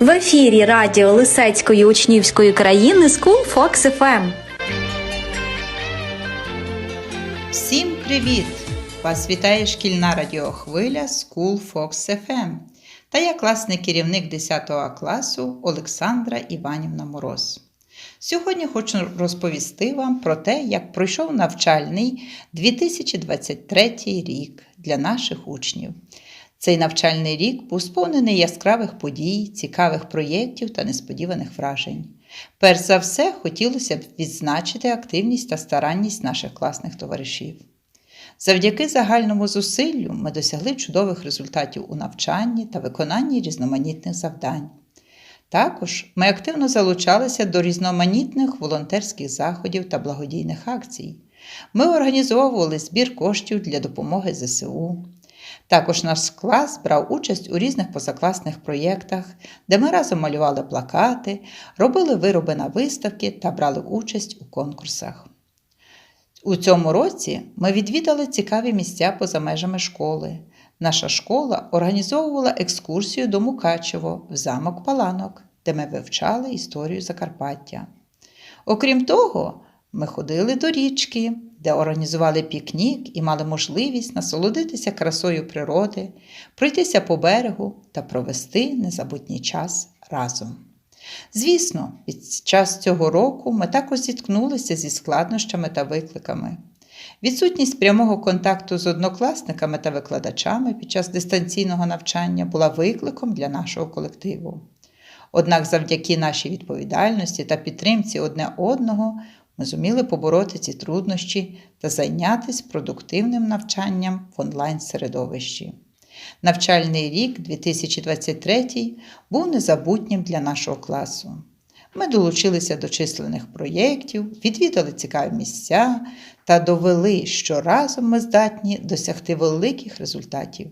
В ефірі радіо Лисецької учнівської країни School Fox FM. Всім привіт! Вас вітає шкільна радіохвиля School Fox FM та я класний керівник 10 класу Олександра Іванівна Мороз. Сьогодні хочу розповісти вам про те, як пройшов навчальний 2023 рік для наших учнів. Цей навчальний рік був сповнений яскравих подій, цікавих проєктів та несподіваних вражень. Перш за все, хотілося б відзначити активність та старанність наших класних товаришів. Завдяки загальному зусиллю ми досягли чудових результатів у навчанні та виконанні різноманітних завдань. Також ми активно залучалися до різноманітних волонтерських заходів та благодійних акцій. Ми організовували збір коштів для допомоги ЗСУ. Також наш клас брав участь у різних позакласних проєктах, де ми разом малювали плакати, робили вироби на виставки та брали участь у конкурсах. У цьому році ми відвідали цікаві місця поза межами школи. Наша школа організовувала екскурсію до Мукачево в замок Паланок, де ми вивчали історію Закарпаття. Окрім того, ми ходили до річки, де організували пікнік і мали можливість насолодитися красою природи, пройтися по берегу та провести незабутній час разом. Звісно, під час цього року ми також зіткнулися зі складнощами та викликами. Відсутність прямого контакту з однокласниками та викладачами під час дистанційного навчання була викликом для нашого колективу. Однак завдяки нашій відповідальності та підтримці одне одного ми зуміли побороти ці труднощі та зайнятися продуктивним навчанням в онлайн-середовищі. Навчальний рік 2023 був незабутнім для нашого класу. Ми долучилися до численних проєктів, відвідали цікаві місця та довели, що разом ми здатні досягти великих результатів.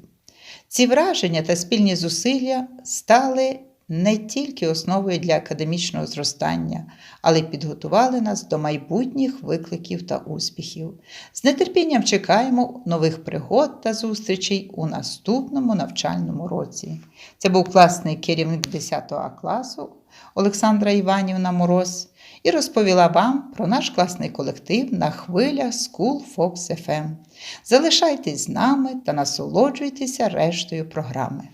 Ці враження та спільні зусилля стали не тільки основою для академічного зростання, але й підготували нас до майбутніх викликів та успіхів. З нетерпінням чекаємо нових пригод та зустрічей у наступному навчальному році. Це був класний керівник 10 класу Олександра Іванівна Мороз і розповіла вам про наш класний колектив на хвилях School Fox FM. Залишайтесь з нами та насолоджуйтеся рештою програми.